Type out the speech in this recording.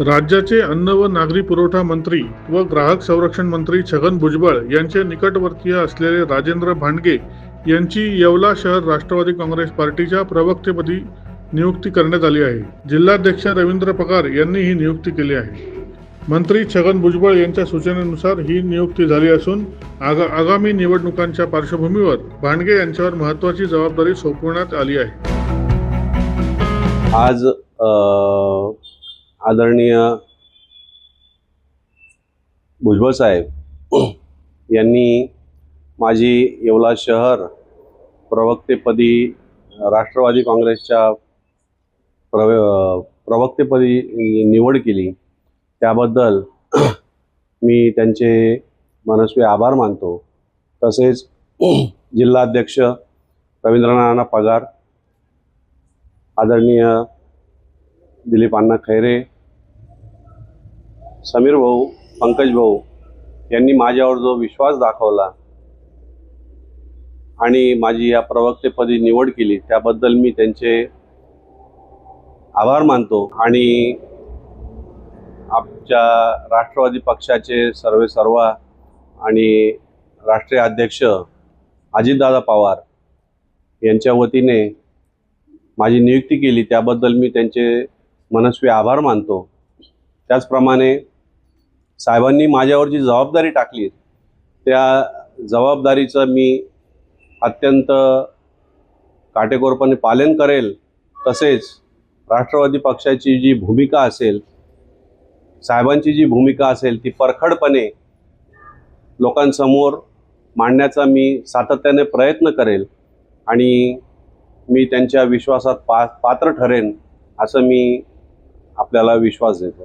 राज्याचे अन्न व नागरी पुरवठा मंत्री व ग्राहक संरक्षण मंत्री छगन भुजबळ यांचे निकटवर्तीय असलेले राजेंद्र भांडगे यांची येवला शहर राष्ट्रवादी काँग्रेस पार्टीच्या प्रवक्तेपदी नियुक्ती करण्यात आली आहे. जिल्हाध्यक्ष रवींद्र पगार यांनी ही नियुक्ती केली आहे. मंत्री छगन भुजबळ यांच्या सूचनेनुसार ही नियुक्ती झाली असून आगा आगामी निवडणुकांच्या पार्श्वभूमीवर भांडगे यांच्यावर महत्त्वाची जबाबदारी सोपवण्यात आली आहे. आज आदरणीय भुजबळ साहेब यांनी माझी येवला शहर प्रवक्तेपदी राष्ट्रवादी काँग्रेसच्या प्रव प्रवक्तेपदी निवड केली. त्याबद्दल मी त्यांचे मनस्वी आभार मानतो. तसेच जिल्हाध्यक्ष रवींद्रनाथ पगार आदरणीय दिलीप अण्णा खैरे समीर भाऊ पंकज भाऊ यांनी माझ्यावर जो विश्वास दाखवला आणि माझी या प्रवक्तेपदी निवड केली त्याबद्दल मी त्यांचे आभार मानतो आणि आमच्या राष्ट्रवादी पक्षाचे सर्वे सर्वा आणि राष्ट्रीय अध्यक्ष अजितदादा पवार यांच्या वतीने माझी नियुक्ती केली त्याबद्दल मी त्यांचे मनस्वी आभार मानतो. त्याचप्रमाणे साहेबांनी माझ्यावर जी जबाबदारी टाकली त्या जबाबदारीचं मी अत्यंत काटेकोरपणे पालन करेल. तसेच राष्ट्रवादी पक्षाची जी भूमिका असेल साहेबांची जी भूमिका असेल ती परखडपणे लोकांसमोर मांडण्याचा मी सातत्याने प्रयत्न करेल आणि मी त्यांच्या विश्वासात पा पात्र ठरेन असं मी आपल्याला विश्वास देतो.